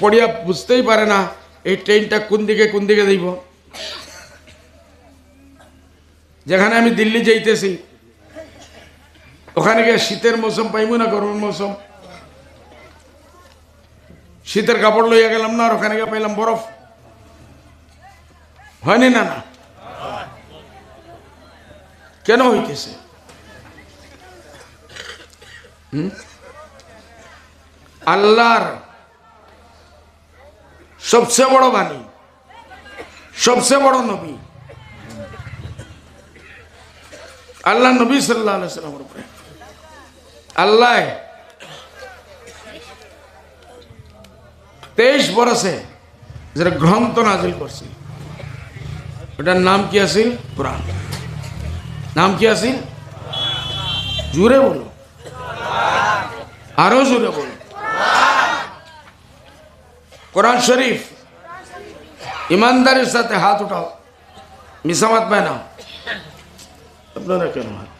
পড়িয়া বুঝতেই পারে না, এই ট্রেনটা কোন দিকে কোন দিকে দিব। যেখানে আমি দিল্লি যাইতেছি, ওখানে গিয়ে শীতের মৌসুম পাইবো না গরমের মৌসুম? শীতের কাপড় লইয়া গেলাম না আর ওখানে গিয়ে পাইলাম বরফ। হয়নি না না? কেন হইতেছে? আল্লাহর সবচেয়ে বড় বাণী, সবচেয়ে বড় নবী। আল্লাহ নবী সাল্লাহ আল্লাহ তেইশ বরসে যেটা গ্রন্থ নাজিল করছি, ওটার নাম কি আছিল? কোরআন। নাম কি আছিল? জুড়ে বলো। আরও জুড়ে বলো। কোরআন শরীফ। ইমানদারের সাথে হাত উঠাও। মিসামাত পায় না আপনারা কেন হাত?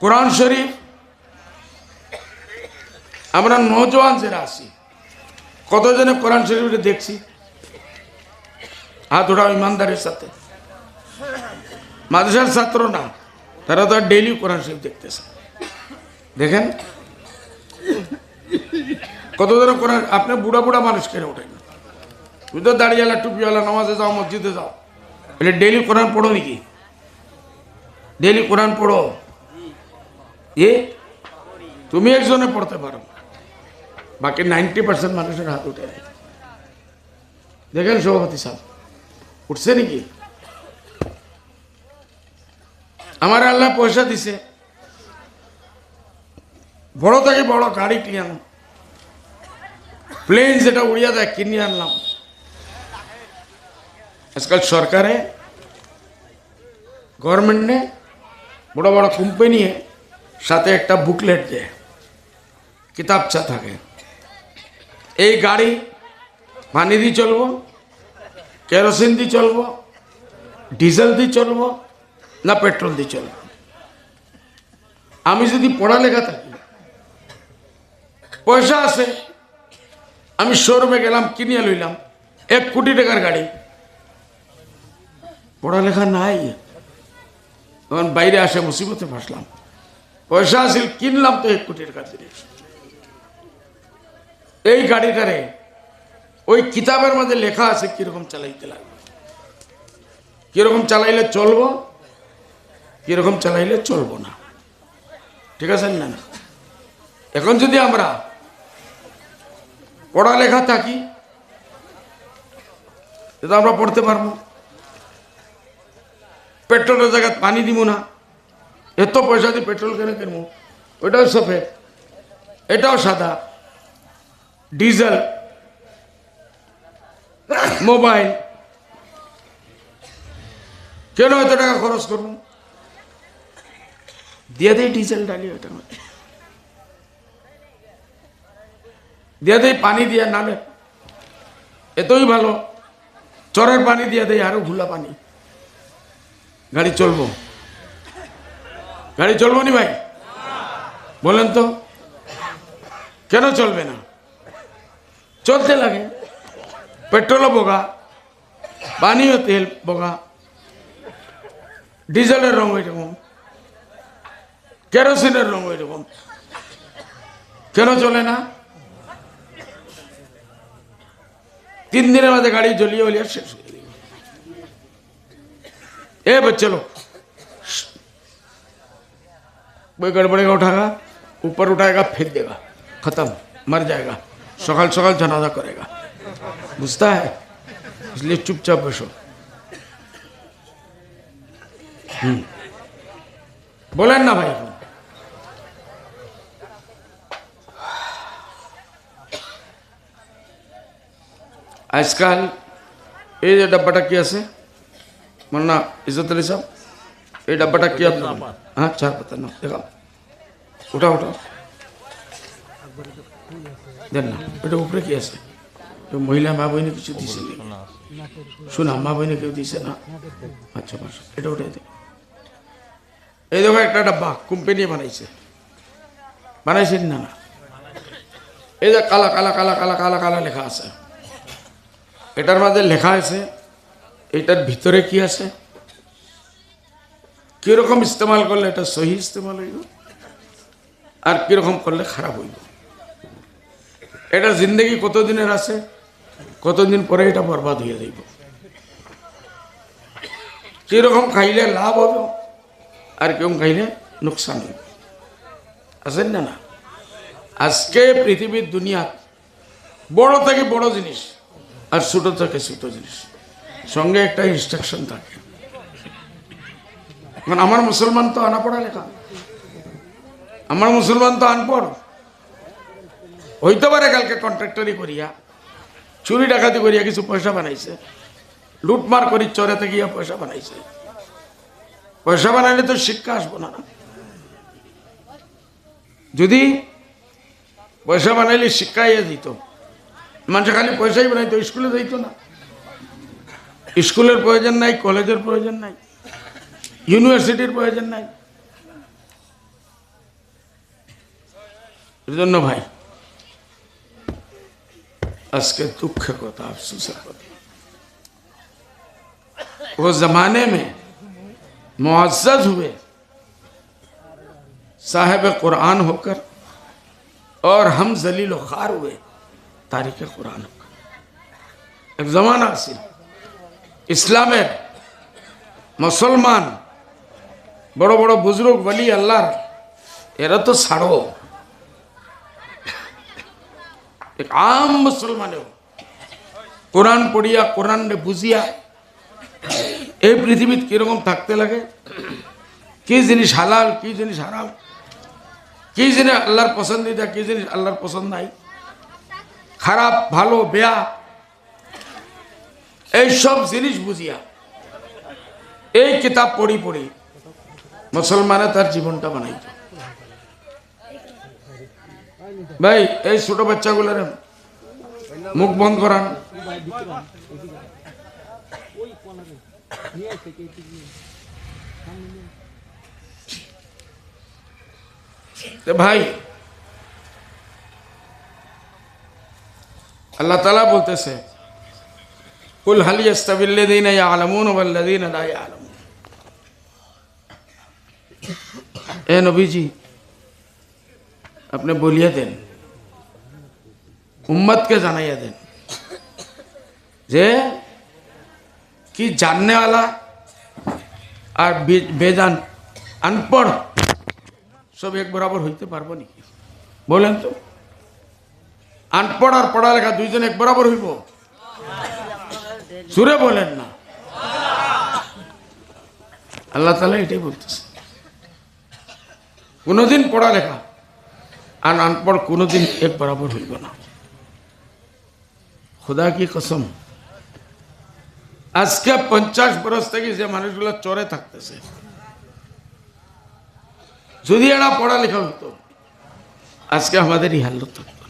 কোরআন শরীফ আমরা নজওয়ান যারা আছি কতজনে কোরআন শরীফটা দেখছি? হাত উঠাও ইমানদারের সাথে। মাদ্রাসার ছাত্র না তারা তো ডেইলি কোরআন শরীফ দেখতেছে দেখেন? কত ধরে কোরআন আপনি বুড়া বুড়া মানুষ কেন ওঠেন। তুমি তো দাঁড়িয়েলা, টুপিওয়ালা, নামাজে যাও, মসজিদে যাও। বলে, ডেইলি কোরআন পড়ো নাকি? ডেইলি কোরআন পড়ো। এ? তুমি একজনে পড়তে পারো। বাকি নাইনটি পার্সেন্ট মানুষের হাত উঠে। দেখেন সভাপতি সাহেব, উঠছে নাকি? আমার আল্লাহ পয়সা দিছে। বড় থেকে বড় গাড়ি কিনে প্লেন যেটা উড়িয়া দেয় কিনে আনলাম। আজকাল সরকারে, গভর্নমেন্টে বড় বড় কোম্পানি সাথে একটা বুকলেট দেয়। কিতাবচা থাকে। এই গাড়ি পানি দিয়ে চলবো কেরোসিন দিয়ে চলবো ডিজেল দিয়ে চলবো, না পেট্রোল দিয়ে চলবো। আমি যদি পড়ালেখা থাকি, পয়সা আছে আমি শোরুমে গেলাম, কিনিয়ে লইলাম। এক কোটি টাকার গাড়ি। পড়ালেখা নাই। তখন বাইরে আসে মুসিবতে ফাসলাম। পয়সা আসিল কিনলাম তো এক কোটি টাকার জিনিস। এই গাড়িটারে, ওই কিতাবের মধ্যে লেখা আছে, কীরকম চালাইতে লাগবে। কীরকম চালাইলে চলবো, কীরকম চালাইলে চলবো না। ঠিক আছে না? এখন যদি আমরা পড়ালেখা থাকি এটা আমরা পড়তে পারব। পেট্রোলের জায়গায় পানি দিব না। এত পয়সা দিয়ে পেট্রোল কেন কিনবো? ওটাও সফেদ এটাও সাদা। ডিজেল। মোবাইল। কেন এত টাকা খরচ করব? দিয়ে দেয় ডিজেল ডালি ওটা দিয়ে দেয় পানি দিয়ে নামে এতই ভালো। চরের পানি দিয়ে দেয় আরও ভুলা পানি। গাড়ি চলবো। গাড়ি চলবো নি ভাই? বলেন তো, কেন চলবে না? চলতে লাগে। পেট্রোলও বোগা পানিও তেল বোগা, ডিজেলের রং ওই রকম কেরোসিনের রং ওই রকম কেন চলে না? তিন দিনের মধ্যে গাড়ি জ্বলিয়ে উলিয়ে শেষ হয়ে গেল ए बच्चे लोग कोई गड़बड़ेगा उठाएगा ऊपर उठाएगा फेंक देगा खत्म मर जाएगा सकाल सकाल जनाजा करेगा बुझता है इसलिए चुपचाप बैठो हम्म। बोलेन ना भाई আজকাল এই যে ডাব্বাটা কি আছে? মান্না ইজ্জত আলী সাহেব এই ডাব্বাটা কি আপনার? হ্যাঁ চার পাতা না দেখাও ওটা ওটা দেন না ওটা উপরে কি আছে? মহিলা মা বইনে কিছু দিছে? শোনা মা বইনে কেউ দিছে না? আচ্ছা বাস এটা ওটাই দে এই দেখো একটা ডাব্বা কোম্পানি বানাইছে। বানাইছেন না না? এই যে কালা কালা কালা কালা কালা কালা লেখা আছে। এটার মাঝে লেখা আছে, এটার ভিতরে কি আছে? কীরকম ইস্তেমাল করলে এটা সহি ইস্তেমাল হইব? আর কীরকম করলে খারাপ হইব? এটা জিন্দগি কতদিনের আছে? কতদিন পরে এটা বরবাদ হয়ে যাইব? কীরকম খাইলে লাভ হবে? আর কেউ খাইলে নোকসান হইব? আছেন না না? আজকে পৃথিবীর দুনিয়া বড় থেকে বড় জিনিস। আর ছোট থাকে, ছোট জিনিস। সঙ্গে একটা ইনস্ট্রাকশন থাকে। এখন আমার মুসলমান তো আনা পড়া লেখা। আমার মুসলমান তো আনপড়। হইতে পারে কালকে কন্ট্রাক্টরি করিয়া, চুরি ডাকাতি করিয়া কিছু পয়সা বানাইছে। লুটমার করি, চরেতে গিয়া পয়সা বানাইছে। পয়সা বানাইলে তো শিক্ষা আসব না। যদি পয়সা বানাইলে শিক্ষা দিত। মানুষ খালি পয়সাই বানাইতো স্কুলে যাইতো না স্কুলের প্রয়োজন নাই কলেজের প্রয়োজন নাই ইউনিভার্সিটির প্রয়োজন নাই এর জন্য ভাই আজকে দুঃখের কথা আফসোসের কথা वो जमाने में मुआज़ हुए साहेब कुरान होकर और हम जलील खार हुए তারিখে কোরআন। এক জমানা আছে ইসলামের মুসলমান, বড় বড় বুজুর্গ বলি আল্লাহর, এরা তো ছাড়ো। আম মুসলমানেও কোরআন পড়িয়া কোরআন বুঝিয়া এই পৃথিবীতে কীরকম থাকতে লাগে? কি জিনিস হালাল, কি জিনিস হারাল কি জিনিস আল্লাহর পছন্দিদা কি জিনিস আল্লাহর পছন্দ নাই? খারাপ, ভালো, বেয়া, এইসব জিনিস বুঝিয়া, এই কিতাব পড়ি পড়ি, মুসলমানে তার জীবনটা বানাইত ভাই, এই ছোট বাচ্চাগুলোর মুখ বন্ধ করান। ভাই আল্লাহ তালা বলতেছে, কুল হালি আস্তাবিল্লাদিন ইয়ালামুন ওয়াল্লাদিন লা ইয়ালামুন? এ নবীজি, আপনি বলিয়ে দেন, উম্মতকে জানাইয়া দেন, যে কি জাননে वाला আর বেজান, আনপড়, সব এক বরাবর হইতে পারব নাকি? বলেন তো। আনপড় আর পড়ালেখা দুইজন এক বরাবর হইব? সুরে বলেন না। আল্লাহ তালা এটাই বলতেছে। কোনোদিন পড়ালেখা আর আনপড় কোনোদিন এক বরাবর হইব না। খোদা কি কসম? আজকে পঞ্চাশ বরস থেকে যে মানুষগুলো চরে থাকতেছে। যদি এরা পড়ালেখা হতো, আজকে আমাদেরই হাল্লত থাকতো।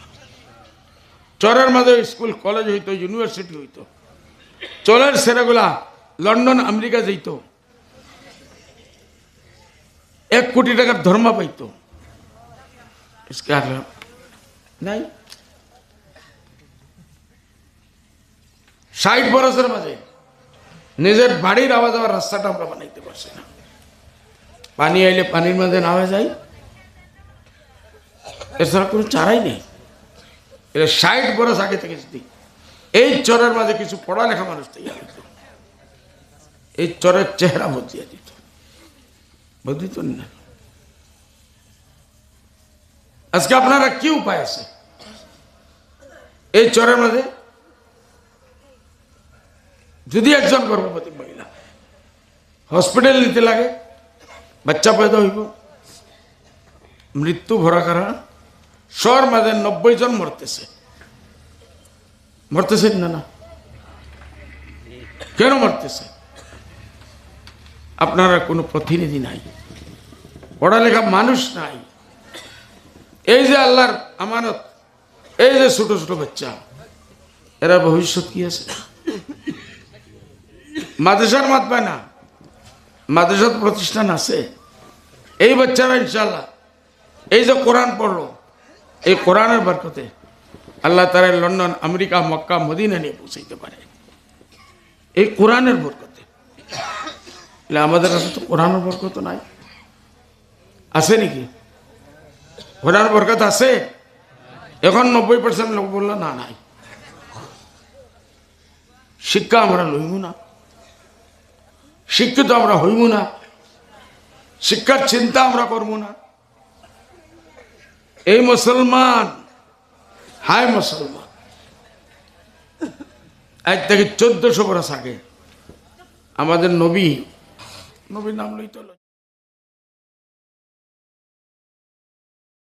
চরের মাঝে স্কুল, কলেজ হইতো, ইউনিভার্সিটি হইতো। চরের ছেলেগুলা লন্ডন, আমেরিকা যেত এক কোটি টাকার ধর্মা পাইত। নাই। ষাট বরসের মাঝে নিজের বাড়ির আওয়া যাওয়ার রাস্তাটা আমরা বানাইতে পারছি না। পানি আইলে পানির মাঝে নামে যাই। এছাড়া কোনো চারাই নেই। এটা ষাট বরস আগে থেকে এই চরের মাঝে কিছু পড়ালেখা মানুষ তৈরি এই চরের চেহারা বদলিয়ে দিত। বদলিত না। আজকে আপনারা কি উপায় আছে? এই চরের মাঝে যদি একজন গর্ভবতী মহিলা হসপিটাল নিতে লাগে, বাচ্চা পয়দা হইব, মৃত্যু ভরা কারণ শহর মাঝে নব্বই জন মরতেছে। মরতেছে না না। কেন মরতেছে? আপনারা কোনো প্রতিনিধি নাই। পড়ালেখা মানুষ নাই। এই যে আল্লাহর আমানত, এই যে ছোট ছোট বাচ্চা, এরা ভবিষ্যৎ কি আছে? মাদ্রাসার মাত পায় না। মাদ্রাসার প্রতিষ্ঠান আছে। এই বাচ্চারা ইনশাল্লাহ এই যে কোরআন পড়ল এই কোরআনের বরকতে আল্লাহ তারা লন্ডন, আমেরিকা, মক্কা, মদিনা নিয়ে পৌঁছাইতে পারে। এই কোরআনের বরকতে। আমাদের কাছে তো কোরআনের বরকত নাই। আছে নাকি? কোরআন বরকত আছে? এখন নব্বই পার্সেন্ট লোক বলল, না, নাই। শিক্ষা আমরা লইব না। শিক্ষিত আমরা হইব না। শিক্ষার চিন্তা আমরা করব না। এই মুসলমান হায় মুসলমান। আজ থেকে চোদ্দশো বরাস আগে আমাদের নবী নবীর নাম লইতে